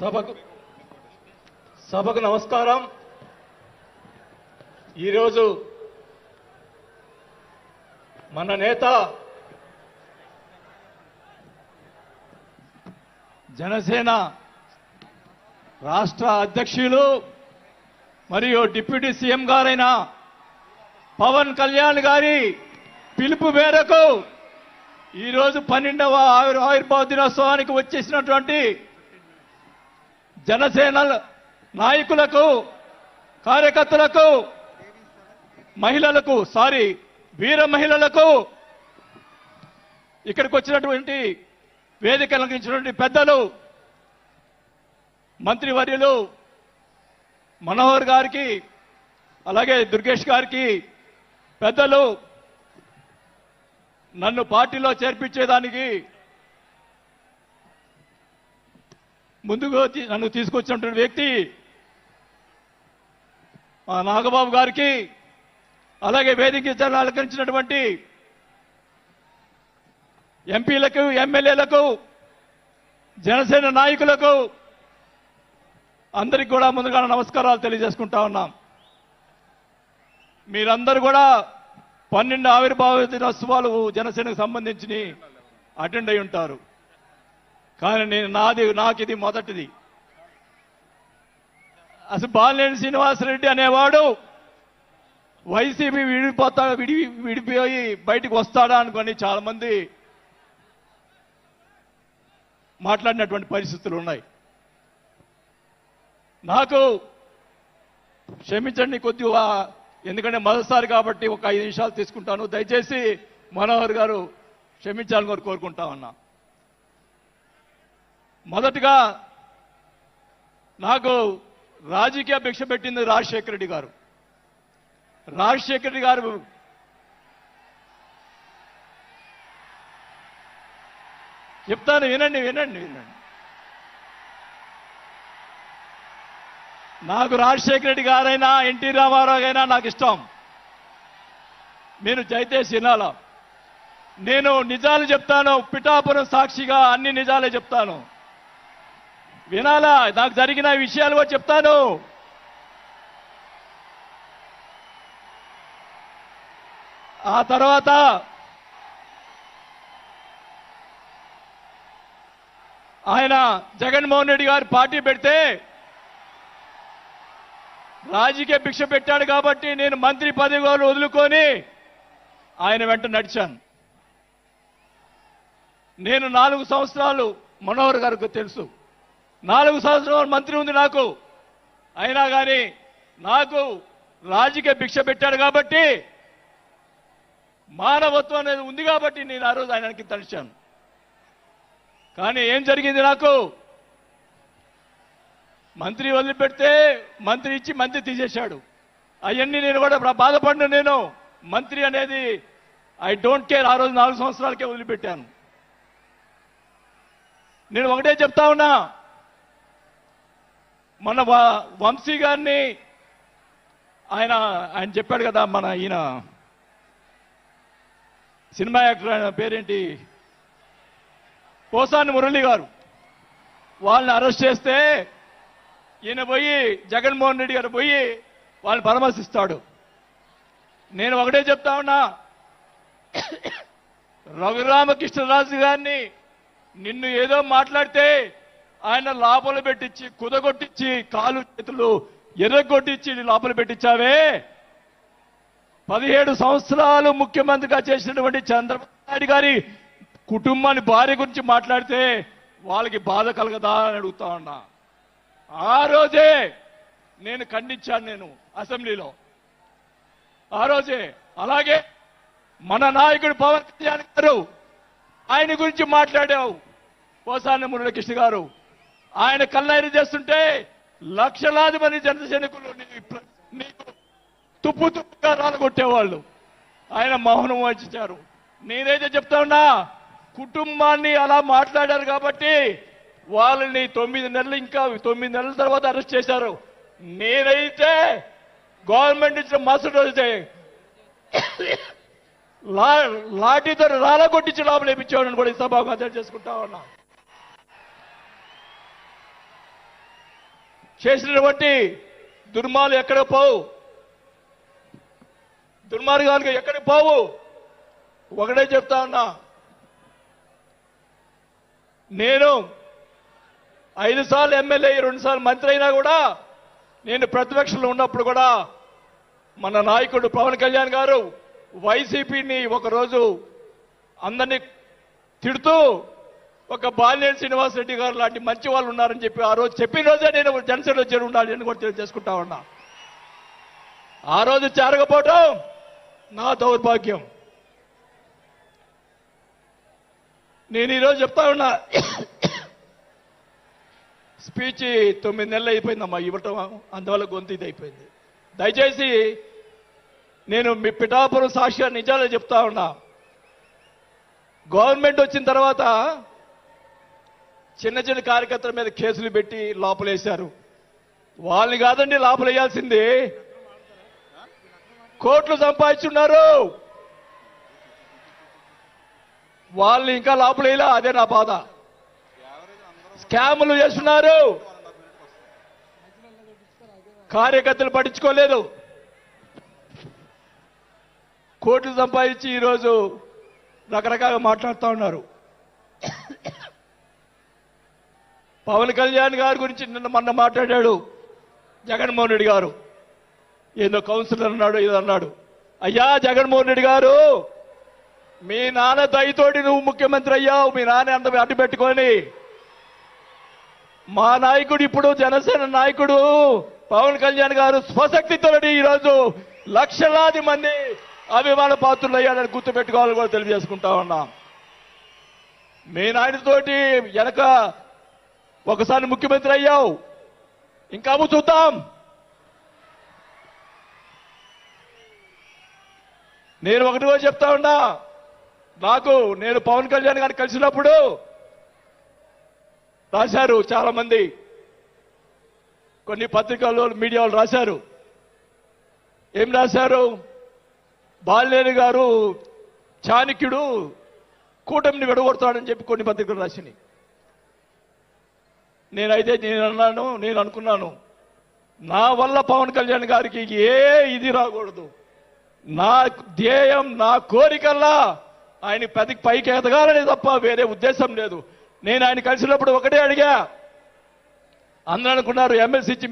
సభకు సభకు నమస్కారం. ఈరోజు మన నేత జనసేన రాష్ట్ర అధ్యక్షులు మరియు డిప్యూటీ సీఎం గారైన పవన్ కళ్యాణ్ గారి పిలుపు మేరకు ఈరోజు పన్నెండవ ఆవిర్భావ దినోత్సవానికి వచ్చేసినటువంటి జనసేన నాయకులకు కార్యకర్తలకు మహిళలకు సారీ వీర మహిళలకు ఇక్కడికి వచ్చినటువంటి వేదిక అలంకరించినటువంటి పెద్దలు మంత్రివర్యులు మనోహర్ గారికి అలాగే దుర్గేష్ గారికి పెద్దలు నన్ను పార్టీలో చేర్పించేదానికి ముందుగా వచ్చి నన్ను తీసుకొచ్చినటువంటి వ్యక్తి మా నాగబాబు గారికి అలాగే వేదిక అలంకరించినటువంటి ఎంపీలకు ఎమ్మెల్యేలకు జనసేన నాయకులకు అందరికి కూడా ముందుగా నమస్కారాలు తెలియజేసుకుంటా ఉన్నాం. మీరందరూ కూడా పన్నెండు ఆవిర్భావ దినోత్సవాలు జనసేనకు సంబంధించి అటెండ్ అయి ఉంటారు. కానీ నేను నాది నాకు ఇది మొదటిది. అసలు బాలినేని శ్రీనివాసరెడ్డి అనేవాడు వైసీపీ విడిపోతా విడి విడిపోయి బయటికి వస్తాడా అనుకొని చాలా మంది మాట్లాడినటువంటి పరిస్థితులు ఉన్నాయి. నాకు క్షమించండి కొద్దిగా ఎందుకంటే మొదటిసారి కాబట్టి ఒక ఐదు నిమిషాలు తీసుకుంటాను. దయచేసి మనోహర్ గారు క్షమించాలని కోరు- కోరుకుంటా ఉన్నా. మొదటగా నాకు రాజకీయ భిక్ష పెట్టింది రాజశేఖర రెడ్డి గారు. రాజశేఖర రెడ్డి గారు చెప్తాను వినండి వినండి వినండి. నాకు రాజశేఖర రెడ్డి గారైనా ఎన్టీ రామారావు అయినా నాకు ఇష్టం. నేను జైతే వినాల? నేను నిజాలు చెప్తాను పిఠాపురం సాక్షిగా అన్ని నిజాలే చెప్తాను. వినాలా? నాకు జరిగిన విషయాలు కూడా చెప్తాను. ఆ తర్వాత ఆయన జగన్మోహన్ రెడ్డి గారు పార్టీ పెడితే రాజకీయ భిక్ష పెట్టాడు కాబట్టి నేను మంత్రి పదవి కూడా వదులుకొని ఆయన వెంట నడిచాను. నేను నాలుగు సంవత్సరాలు మనోహర్ గారికి తెలుసు. నాలుగు సంవత్సరాలు మంత్రి ఉంది నాకు. అయినా కానీ నాకు రాజకీయ భిక్ష పెట్టాడు కాబట్టి మానవత్వం అనేది ఉంది కాబట్టి నేను ఆ రోజు ఆయనకి తలిచాను కానీ ఏం జరిగింది నాకు? మంత్రి వదిలిపెడితే మంత్రి ఇచ్చి మంత్రి తీసేశాడు. అవన్నీ నేను కూడా బాధపడిన నేను. మంత్రి అనేది ఐ డోంట్ కేర్ ఆ రోజు నాలుగు సంవత్సరాలకే వదిలిపెట్టాను. నేను ఒకటే చెప్తా ఉన్నా. మన వ- వంశీ గారిని ఆయన ఆయన చెప్పాడు కదా మన ఈయన సినిమా యాక్టర్ ఆయన పేరేంటి? పోసాని మురళి గారు. వాళ్ళని అరెస్ట్ చేస్తే ఈయన పోయి జగన్మోహన్ రెడ్డి గారు పోయి వాళ్ళని పరామర్శిస్తాడు. నేను ఒకటే చెప్తా ఉన్నా రఘురామకృష్ణరాజు గారిని నిన్ను ఏదో మాట్లాడితే ఆయన లోపల పెట్టించి కుదగొట్టించి కాలు చేతులు ఎర్రగొట్టించి లోపల పెట్టించావే? పదిహేడు సంవత్సరాలు ముఖ్యమంత్రిగా చేసినటువంటి చంద్రబాబు నాయుడు గారి కుటుంబాన్ని భార్య గురించి మాట్లాడితే వాళ్ళకి బాధ కలగదా అని అడుగుతా ఉన్నా. ఆ రోజే నేను ఖండించాను నేను అసెంబ్లీలో. ఆ రోజే అలాగే మన నాయకుడు పవన్ కళ్యాణ్ గారు ఆయన గురించి మాట్లాడావు. పోసాని మురళకృష్ణ గారు. ఆయన కల్లైన చేస్తుంటే లక్షలాది మంది జన సైనికులు నీకు తుప్పు తుప్పుగా రాలగొట్టేవాళ్ళు. ఆయన మౌనం వహించారు. నేనైతే చెప్తా ఉన్నా కుటుంబాన్ని అలా మాట్లాడారు కాబట్టి వాళ్ళని తొమ్మిది నెలలు ఇంకా తొమ్మిది నెలల తర్వాత అరెస్ట్ చేశారు. నేనైతే గవర్నమెంట్ ఇచ్చిన మరుసటి రోజే లా లాఠీతో రాలగొట్టించి లోపల ఇప్పించేవాడిని కూడా ఈ సభకు అర్థం చేసుకుంటా ఉన్నా. చేసినటువంటి దుర్మాలు ఎక్కడ పోవు? దుర్మార్గాలకు ఎక్కడికి పోవు? ఒకటే చెప్తా ఉన్నా. నేను ఐదు సార్లు ఎమ్మెల్యే రెండు సార్లు మంత్రి అయినా కూడా నేను ప్రతిపక్షంలో ఉన్నప్పుడు కూడా మన నాయకుడు పవన్ కళ్యాణ్ గారు వైసీపీని ఒకరోజు అందరినీ తిడుతూ ఒక బాల్యం శ్రీనివాస్ రెడ్డి గారు లాంటి మంచి వాళ్ళు ఉన్నారని చెప్పి ఆ రోజు చెప్పిన రోజే నేను జనసేనలో చేరి ఉండాలి అని కూడా తెలియజేసుకుంటా ఉన్నా. ఆ రోజు చేరకపోవటం నా దౌర్భాగ్యం. నేను ఈరోజు చెప్తా ఉన్నా స్పీచ్ తొమ్మిది నెలలు అయిపోయిందమ్మా ఇవ్వటం అందువల్ల గొంతు ఇది అయిపోయింది. దయచేసి నేను మీ పిఠాపురం సాక్షిగా నిజాలు చెప్తా ఉన్నా. గవర్నమెంట్ వచ్చిన తర్వాత చిన్న చిన్న కార్యకర్తల మీద కేసులు పెట్టి లోపలేశారు. వాళ్ళని కాదండి లోపలేయాల్సింది. కోట్లు సంపాదించున్నారు. వాళ్ళని ఇంకా లోపలేలా అదే నా బాధ. స్కాములు చేస్తున్నారు. కార్యకర్తలు పట్టించుకోలేదు. కోట్లు సంపాదించి ఈరోజు రకరకాలుగా మాట్లాడుతూ ఉన్నారు. పవన్ కళ్యాణ్ గారి గురించి నిన్న మొన్న మాట్లాడాడు. జగన్మోహన్ రెడ్డి గారు. ఏదో కౌన్సిలర్ అన్నాడు ఏదో అన్నాడు. అయ్యా జగన్మోహన్ రెడ్డి గారు మీ నాన్న దయతోటి నువ్వు ముఖ్యమంత్రి అయ్యావు మీ నాన్న అంత అడ్డు పెట్టుకొని. మా నాయకుడు ఇప్పుడు జనసేన నాయకుడు. పవన్ కళ్యాణ్ గారు స్వశక్తితో ఈరోజు లక్షలాది మంది అభిమాన పాత్రులు అయ్యాడని గుర్తు పెట్టుకోవాలని కూడా తెలియజేసుకుంటా ఉన్నాం. మీ నాయనతోటి వెనక ఒకసారి ముఖ్యమంత్రి అయ్యావు. ఇంకా చూద్దాం. నేను ఒకటి కూడా చెప్తా ఉన్నా. నాకు నేను పవన్ కళ్యాణ్ గారిని కలిసినప్పుడు రాశారు చాలా మంది కొన్ని పత్రికల్లో మీడియా వాళ్ళు రాశారు. ఏం రాశారు? బాలినేని గారు చాణక్యుడు కూటమిని విడగొడతాడని చెప్పి కొన్ని పత్రికలు రాసినాయి. నేనైతే నేను అన్నాను నేను అనుకున్నాను నా వల్ల పవన్ కళ్యాణ్ గారికి ఏ ఇది రాకూడదు. నా ధ్యేయం నా కోరికల్లా ఆయన పెద్ద పైకి ఎదగాలని తప్ప వేరే ఉద్దేశం లేదు. నేను ఆయన కలిసినప్పుడు ఒకటే అడిగా. అందరూ అనుకున్నారు ఎమ్మెల్సీ ఇచ్చి